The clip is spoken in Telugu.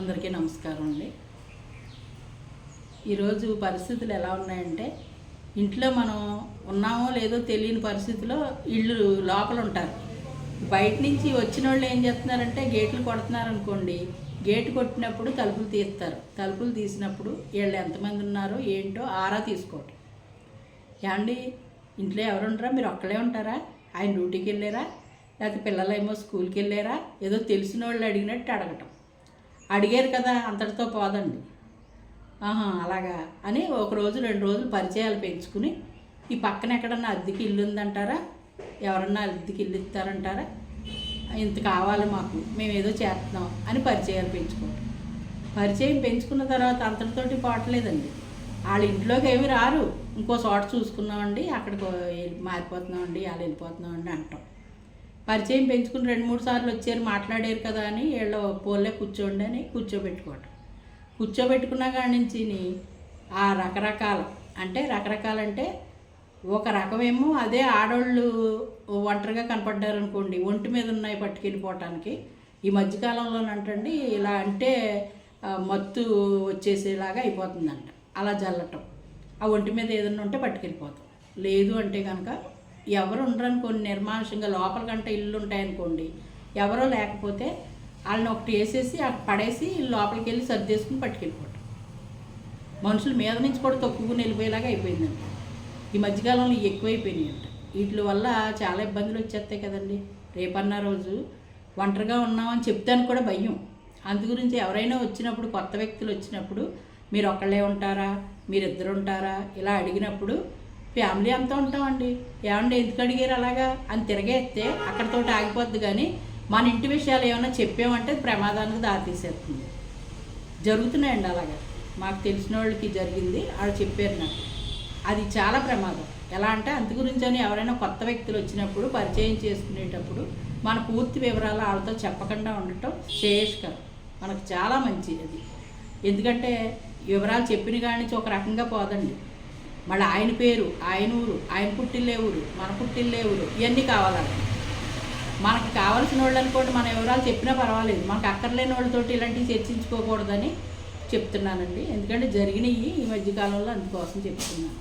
అందరికీ నమస్కారం అండి. ఈరోజు పరిస్థితులు ఎలా ఉన్నాయంటే ఇంట్లో మనం ఉన్నామో లేదో తెలియని పరిస్థితిలో ఇళ్ళు లోపల ఉంటారు. బయట నుంచి వచ్చిన వాళ్ళు ఏం చేస్తున్నారంటే గేట్లు కొడుతున్నారు అనుకోండి గేటు కొట్టినప్పుడు తలుపులు తీస్తారు. తలుపులు తీసినప్పుడు వీళ్ళు ఎంతమంది ఉన్నారో ఏంటో ఆరా తీసుకోవటం. ఏమండి ఇంట్లో ఎవరు ఉంటారా మీరు ఒక్కలే ఉంటారా? ఆయన డ్యూటీకి వెళ్ళారా? లేకపోతే పిల్లలేమో స్కూల్కి వెళ్ళారా? ఏదో తెలిసిన వాళ్ళు అడిగినట్టు అడగటం. అడిగారు కదా అంతటితో పోదండి. ఆహా అలాగా అని ఒక రోజు రెండు రోజులు పరిచయాలు పెంచుకుని ఈ పక్కన ఎక్కడన్నా అద్దెకి ఇల్లు ఉందంటారా? ఎవరన్నా అద్దెకి ఇల్లు ఇస్తారంటారా? ఇంత కావాలి మాకు మేము ఏదో చేస్తున్నాం అని పరిచయాలు పెంచుకోవటం పరిచయం పెంచుకున్న తర్వాత అంతటితోటి పోవట్లేదండి. వాళ్ళ ఇంట్లోకి ఏమి రారు. ఇంకో చోట చూసుకున్నామండి అక్కడికి వెళ్ళి- మారిపోతున్నామండి వాళ్ళు వెళ్ళిపోతున్నామండి అంటాం. పరిచయం పెంచుకుని రెండు మూడు సార్లు వచ్చారు మాట్లాడారు కదా అని వీళ్ళ పోలే కూర్చోండి అని కూర్చోబెట్టుకోవటం. కూర్చోబెట్టుకున్న కాడి నుంచి ఆ రకరకాల అంటే రకరకాలంటే ఒక రకమేమో అదే ఆడవాళ్ళు ఒంటరిగా కనపడ్డారు అనుకోండి ఒంటి మీద ఉన్నాయి పట్టుకెళ్ళిపోవటానికి. ఈ మధ్యకాలంలోనంటండి ఇలా అంటే మత్తు వచ్చేసేలాగా అయిపోతుందంట. అలా జల్లటం. ఆ ఒంటి మీద ఏదైనా ఉంటే పట్టుకెళ్ళిపోతాం. లేదు అంటే కనుక ఎవరు ఉండరనుకోండి నిర్మానుషంగా లోపల కంటే ఇల్లు ఉంటాయనుకోండి ఎవరో లేకపోతే వాళ్ళని ఒకటి వేసేసి అక్కడ పడేసి లోపలికి వెళ్ళి సర్దేసుకుని పట్టుకెళ్ళిపోవటం. మనుషుల మీద నుంచి కూడా తొక్కుకుని వెళ్ళిపోయేలాగా అయిపోయిందండి. ఈ మధ్యకాలంలో ఇవి ఎక్కువైపోయినాయి అంట వీటి వల్ల చాలా ఇబ్బందులు వచ్చేస్తాయి కదండి. రేపన్న రోజు ఒంటరిగా ఉన్నామని చెప్తాను కూడా భయం. అందు గురించి ఎవరైనా వచ్చినప్పుడు కొత్త వ్యక్తులు వచ్చినప్పుడు మీరు ఒక్కళ్ళే ఉంటారా? మీరిద్దరు ఉంటారా? ఇలా అడిగినప్పుడు ఫ్యామిలీ అంతా ఉంటామండి. ఏమండి ఎందుకు అడిగారు అలాగా? అని తిరగేస్తే అక్కడితోటి ఆగిపోద్ది కానీ మన ఇంటి విషయాలు ఏమైనా చెప్పామంటే ప్రమాదానికి దారితీసేస్తుంది. జరుగుతున్నాయండి అలాగా. మాకు తెలిసిన వాళ్ళకి జరిగింది వాళ్ళు చెప్పారు నాకు. అది చాలా ప్రమాదం. ఎలా అంటే అందు గురించి అని ఎవరైనా కొత్త వ్యక్తులు వచ్చినప్పుడు పరిచయం చేసుకునేటప్పుడు మన పూర్తి వివరాలు వాళ్ళతో చెప్పకుండా ఉండటం శ్రేయస్కరం. మనకు చాలా మంచి అది. ఎందుకంటే వివరాలు చెప్పిన కానీ నుంచి ఒక రకంగా పోదండి. మళ్ళీ ఆయన పేరు ఆయన ఊరు ఆయన పుట్టిల్లే ఊరు మన పుట్టిల్లే ఊరు ఇవన్నీ కావాలండి మనకి కావాల్సిన వాళ్ళు అనుకోండి మన వివరాలు చెప్పినా పర్వాలేదు. మనకు అక్కర్లేని వాళ్ళతోటి ఇలాంటివి చర్చించుకోకూడదని చెప్తున్నానండి. ఎందుకంటే జరిగినవి ఈ మధ్యకాలంలో అందుకోసం చెప్తున్నాను.